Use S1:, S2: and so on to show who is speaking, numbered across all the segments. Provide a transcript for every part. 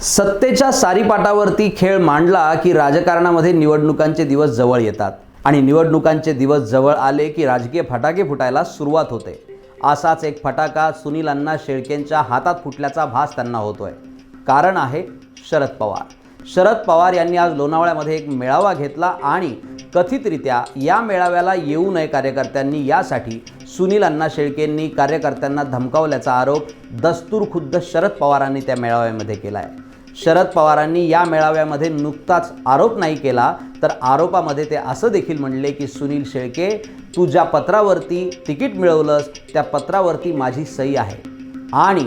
S1: सत्तेच्या सारीपाटावरती खेळ मांडला की राजकारणामध्ये निवडणुकांचे दिवस जवळ येतात. आणि निवडणुकांचे दिवस जवळ आले की राजकीय फटाके फुटायला सुरुवात होते. असाच एक फटाका सुनील अण्णा शेळकेंच्या हातात फुटल्याचा भास त्यांना होतोय. कारण आहे शरद पवार. शरद पवार यांनी आज लोणावळ्यामध्ये एक मेळावा घेतला आणि कथितरित्या या मेळाव्याला येऊ नये कार्यकर्त्यांनी यासाठी सुनील अण्णा शेळकेंनी कार्यकर्त्यांना धमकावल्याचा आरोप दस्तूर खुद्द शरद पवारांनी त्या मेळाव्यामध्ये केला आहे शरद पवारांनी या मेळाव्यामध्ये नुकताच आरोप नाही केला तर आरोपामध्ये ते असं देखील म्हणले की सुनील शेळके तू ज्या पत्रावरती तिकीट मिळवलंस त्या पत्रावरती माझी सही आहे. आणि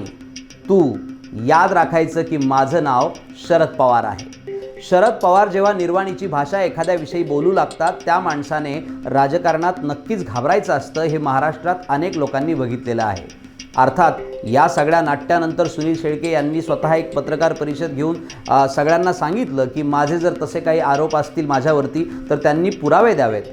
S1: तू याद राखायचं की माझं नाव शरद पवार आहे. शरद पवार जेव्हा निर्वाणीची भाषा एखाद्याविषयी बोलू लागतात त्या माणसाने राजकारणात नक्कीच घाबरायचं असतं हे महाराष्ट्रात अनेक लोकांनी बघितलेलं आहे. अर्थात या सगळ्या नाट्यानंतर सुनील शेळके यांनी स्वतः एक पत्रकार परिषद घेऊन सगळ्यांना सांगितलं की माझे जर तसे काही आरोप असतील माझ्यावरती तर त्यांनी पुरावे द्यावेत.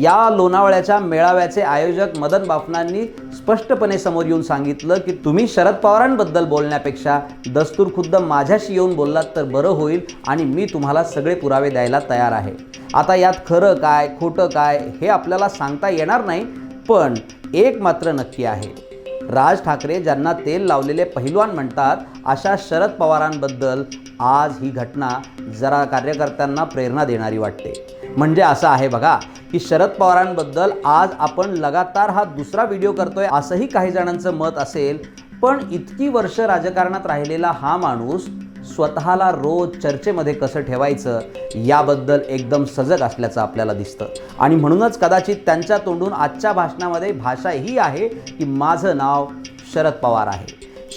S1: या लोणावळ्याच्या मेळाव्याचे आयोजक मदन बाफनांनी स्पष्टपणे समोर येऊन सांगितलं की तुम्ही शरद पवारांबद्दल बोलण्यापेक्षा दस्तूर खुद्द माझ्याशी येऊन बोललात तर बरं होईल आणि मी तुम्हाला सगळे पुरावे द्यायला तयार आहे. आता यात खरं काय खोटं काय हे आपल्याला सांगता येणार नाही पण एक मात्र नक्की आहे. राज ठाकरे ज्यांना तेल लावलेले पहिलवान म्हणतात अशा शरद पवारांबद्दल आज ही घटना जरा कार्यकर्त्यांना प्रेरणा देणारी वाटते. म्हणजे असं आहे बघा की शरद पवारांबद्दल आज आपण लगातार हा दुसरा व्हिडिओ करतोय असंही काही जणांचं मत असेल पण इतकी वर्ष राजकारणात राहिलेला हा माणूस स्वतःला रोज चर्चेमध्ये कसं ठेवायचं याबद्दल एकदम सजग असल्याचं आपल्याला दिसतं. आणि म्हणूनच कदाचित त्यांच्या तोंडून आजच्या भाषणामध्ये भाषा ही आहे की माझं नाव शरद पवार आहे.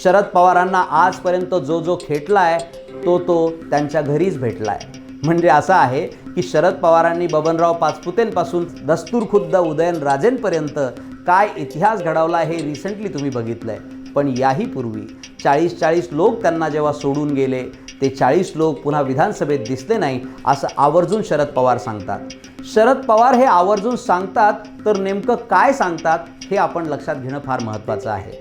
S1: शरद पवारांना आजपर्यंत जो जो खेटला आहे तो तो त्यांच्या घरीच भेटला आहे म्हणजे असं आहे की शरद पवारांनी बबनराव पाचपुतेंपासून दस्तूर खुद्द उदयनराजेंपर्यंत काय इतिहास घडवला हे रिसेंटली तुम्ही बघितलं आहे पण याही पूर्वी चाळीस चाळीस लोक त्यांना जेव्हा सोडून गेले ते चाळीस लोक पुन्हा विधानसभेत दिसले नाही असं आवर्जून शरद पवार सांगतात. शरद पवार हे आवर्जून सांगतात तर नेमकं काय सांगतात हे आपण लक्षात घेणं फार महत्त्वाचं आहे.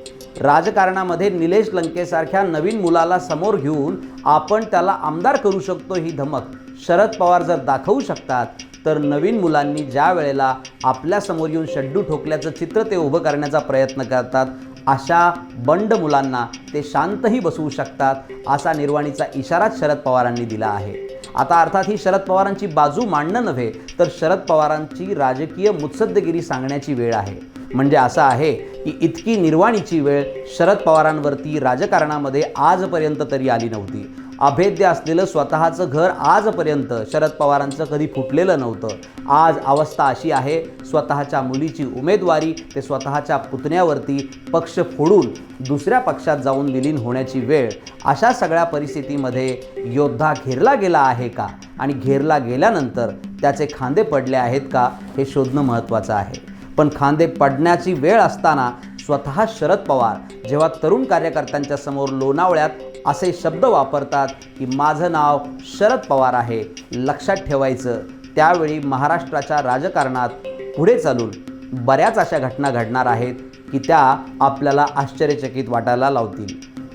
S1: राजकारणामध्ये निलेश लंकेसारख्या नवीन मुलाला समोर घेऊन आपण त्याला आमदार करू शकतो ही धमक शरद पवार जर दाखवू शकतात तर नवीन मुलांनी ज्या वेळेला आपल्यासमोर येऊन शड्डू ठोकल्याचं चित्र ते उभं करण्याचा प्रयत्न करतात अशा बंड मुलांना ते शांतही बसवू शकतात असा निर्वाणीचा इशाराच शरद पवारांनी दिला आहे. आता अर्थात ही शरद पवारांची बाजू मांडणं नव्हे तर शरद पवारांची राजकीय मुत्सद्दगिरी सांगण्याची वेळ आहे. म्हणजे असं आहे की इतकी निर्वाणीची वेळ शरद पवारांवरती राजकारणामध्ये आजपर्यंत तरी आली नव्हती. अभेद्य असलेलं स्वतःचं घर आजपर्यंत शरद पवारांचं कधी फुटलेलं नव्हतं. आज अवस्था अशी आहे स्वतःच्या मुलीची उमेदवारी ते स्वतःच्या पुतण्यावरती पक्ष फोडून दुसऱ्या पक्षात जाऊन विलीन होण्याची वेळ. अशा सगळ्या परिस्थितीमध्ये योद्धा घेरला गेला आहे का? आणि घेरला गेल्यानंतर त्याचे खांदे पडले आहेत का? हे शोधणं महत्त्वाचं आहे. पण खांदे पडण्याची वेळ असताना स्वतः शरद पवार जेव्हा तरुण कार्यकर्त्यांच्या समोर लोणावळ्यात असे शब्द वापरतात की माझं नाव शरद पवार आहे. लक्षात ठेवायचं त्यावेळी महाराष्ट्राच्या राजकारणात पुढे चालून बऱ्याच अशा घटना घडणार आहेत की त्या आपल्याला आश्चर्यचकित वाटायला लावतील.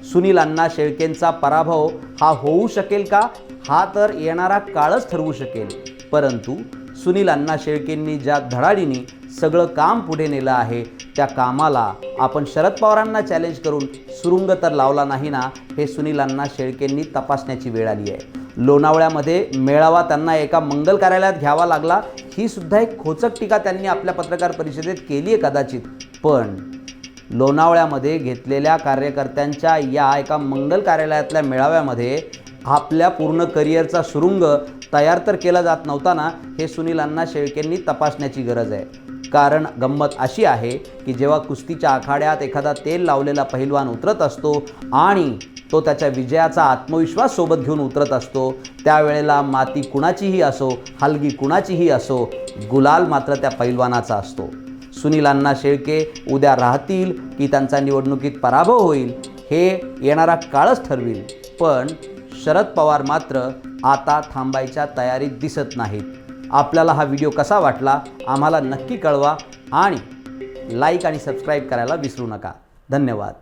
S1: सुनील अण्णा शेळकेंचा पराभव हा होऊ शकेल का? हा तर येणारा काळच ठरवू शकेल. परंतु सुनील अण्णा शेळकेंनी ज्या धडाडीने सगळं काम पुढे नेलं आहे त्या कामाला आपण शरद पवारांना चॅलेंज करून सुरुंग तर लावला नाही ना हे सुनीलांना शेळकेंनी तपासण्याची वेळ आली आहे. लोणावळ्यामध्ये मेळावा त्यांना एका मंगल कार्यालयात घ्यावा लागला. ही सुद्धा एक खोचक टीका त्यांनी आपल्या पत्रकार परिषदेत केली आहे कदाचित. पण लोणावळ्यामध्ये घेतलेल्या कार्यकर्त्यांच्या या एका मंगल कार्यालयातल्या मेळाव्यामध्ये आपल्या पूर्ण करिअरचा सुरुंग तयार तर केला जात नव्हता ना हे सुनीलांना शेळकेंनी तपासण्याची गरज आहे. कारण गंमत अशी आहे की जेव्हा कुस्तीच्या आखाड्यात एखादा तेल लावलेला पहिलवान उतरत असतो आणि तो त्याच्या विजयाचा आत्मविश्वास सोबत घेऊन उतरत असतो त्यावेळेला माती कुणाचीही असो हलगी कुणाचीही असो गुलाल मात्र त्या पैलवानाचा असतो. सुनील अण्णा शेळके उद्या राहतील की त्यांचा निवडणुकीत पराभव होईल हे येणारा काळच ठरविल. पण शरद पवार मात्र आता थांबायच्या तयारीत दिसत नाहीत. आपल्याला हा व्हिडिओ कसा वाटला आम्हाला नक्की कळवा आणि लाईक आणि सबस्क्राईब करायला विसरू नका. धन्यवाद.